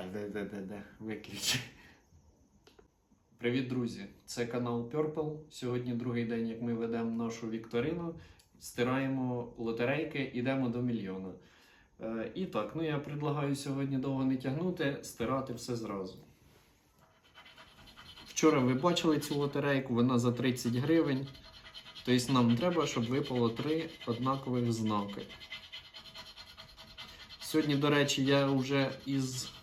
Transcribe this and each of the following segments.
А де, де, де, де, виключи. Привіт, друзі! Це канал Purple. Сьогодні другий день, як ми ведемо нашу вікторину. Стираємо лотерейки, йдемо до мільйона. Е, і так, ну я предлагаю сьогодні довго не тягнути, стирати все зразу. Вчора ви бачили цю лотерейку, вона за 30 гривень. Тобто нам треба, щоб випало три однакових знаки. Сьогодні, до речі, я вже із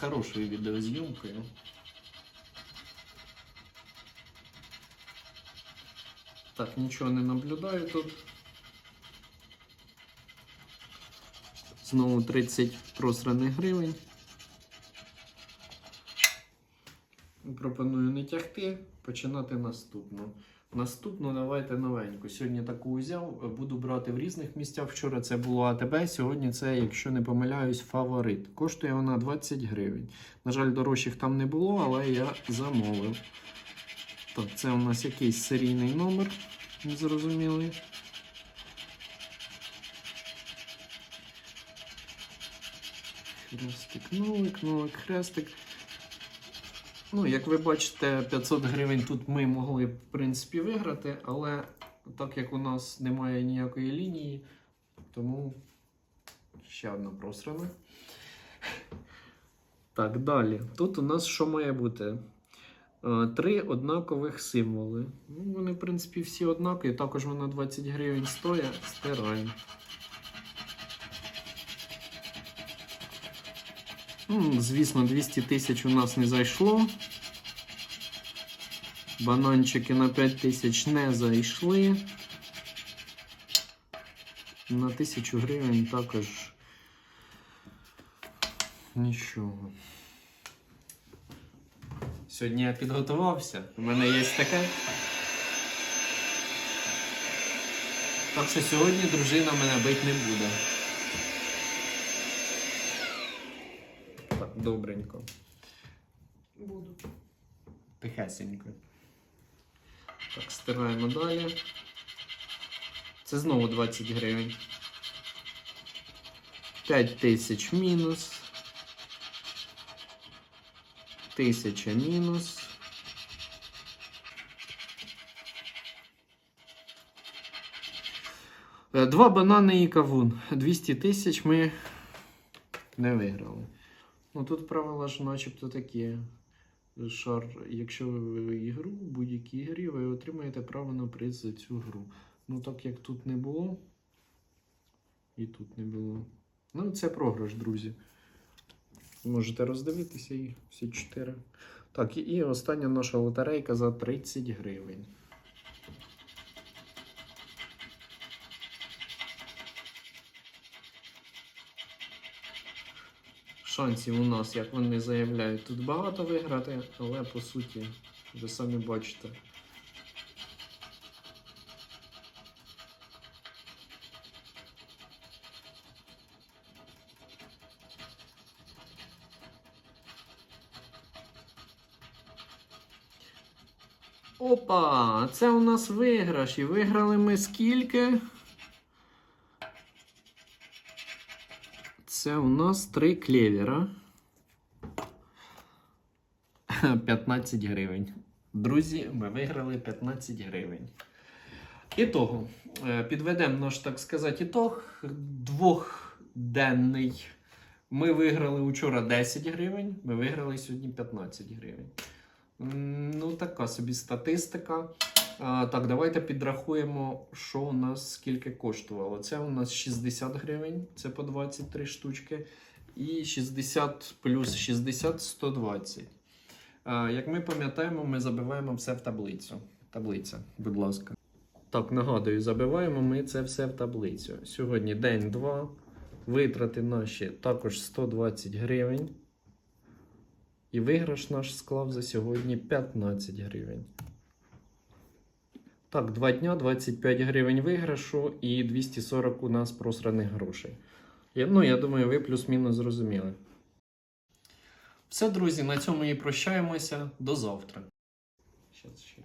хорошою відеозйомкою. Так, нічого не наблюдаю тут. Знову 30 просраних гривень. Пропоную не тягти, починати наступну. Наступну давайте новеньку. Сьогодні таку взяв, буду брати в різних місцях. Вчора це було АТБ, сьогодні це, якщо не помиляюсь, фаворит. Коштує вона 20 гривень. На жаль, дорожчих там не було, але я замовив. Так, це у нас якийсь серійний номер, незрозумілий. Хрестик, нолик, нолик, хрестик. Ну, як ви бачите, 500 гривень тут ми могли в принципі виграти, але так як у нас немає ніякої лінії, тому ще одна просрана. Так, далі. Тут у нас що має бути? Е, Три однакових символи. Ну, вони, в принципі, всі однакові. Також вона 20 гривень стоїть. Стираємо. Звісно, 200 тисяч у нас не зайшло. Бананчики на 5 тисяч не зайшли. На 1000 гривень також нічого. Сьогодні я підготувався. У мене є таке. Так що сьогодні дружина мене бить не буде. Так, добренько. Буду. Тихесенько. Так, стираємо далі. Це знову 20 гривень. 5 тисяч мінус. Тисяча мінус. Е, Два банани і кавун. 200 тисяч ми не виграли. Ну тут правила ж начебто такі. Шар, якщо ви ігру, в будь-якій грі, ви отримаєте право на приз за цю гру. Ну, так як тут не було. І тут не було. Ну, це програш, друзі. Можете роздивитися їх всі чотири. Так, і остання наша лотерейка за 30 гривень. Шансів у нас, як вони заявляють, тут багато виграти, але по суті, ви самі бачите. Опа! Це у нас виграш. І виграли ми скільки? Це у нас три клевера. 15 гривень. Друзі, ми виграли 15 гривень. Ітого. Е, Підведемо наш, так сказати, ітог. Двохденний. Ми виграли учора 10 гривень, ми виграли сьогодні 15 гривень. Ну, така собі статистика. Так, давайте підрахуємо, що у нас скільки коштувало. Це у нас 60 гривень, це по 23 штучки. І 60 плюс 60 120. А, як ми пам'ятаємо, ми забиваємо все в таблицю. Таблиця, будь ласка. Так, нагадую, забиваємо ми це все в таблицю. Сьогодні день 2. Витрати наші також 120 гривень. І виграш наш склав за сьогодні 15 гривень. Так, 2 дня 25 гривень виграшу і 240 у нас просраних грошей. Я, ну, я думаю, ви плюс-мінус зрозуміли. Все, друзі, на цьому і прощаємося. До завтра. Щас ще.